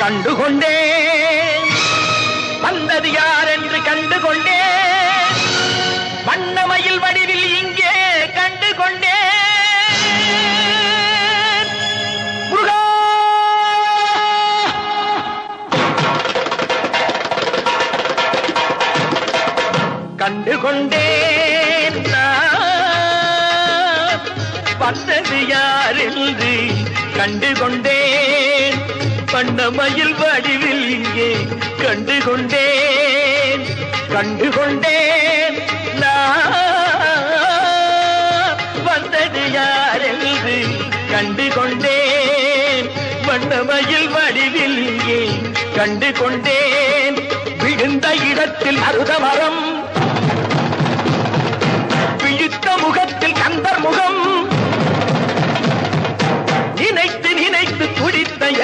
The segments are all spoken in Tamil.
கண்டுகொண்டேன் வந்தது யார் என்று கண்டுகொண்டேன் வண்ணமயில் வடிவில் இங்கே கண்டுகொண்டேன் முருகா! கண்டுகொண்டேன் வந்தது யார் என்று கண்டுகொண்டேன் வண்ணமயில் வடிவில் இங்கே கண்டுகொண்டேன் கண்டுகொண்டேன். நான் வந்தது யார் என்று கண்டுகொண்டேன் வண்ணமயில் வடிவில் இங்கே கண்டுகொண்டேன். விழுந்த இடத்தில் அருத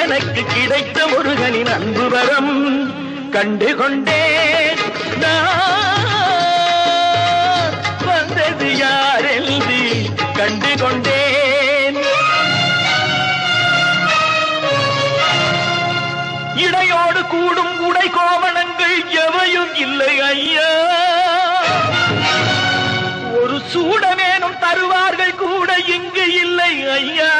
எனக்கு கிடைத்த முருகனின் அன்பு வரம் கண்டு கொண்டேன் வந்தது யாரென்று கண்டு கொண்டேன் இடையோடு கூடும் உடை கோவணங்கள் எவையும் இல்லை ஐயா. ஒரு சூட வேணும் தருவார்கள் கூட இங்கு இல்லை ஐயா.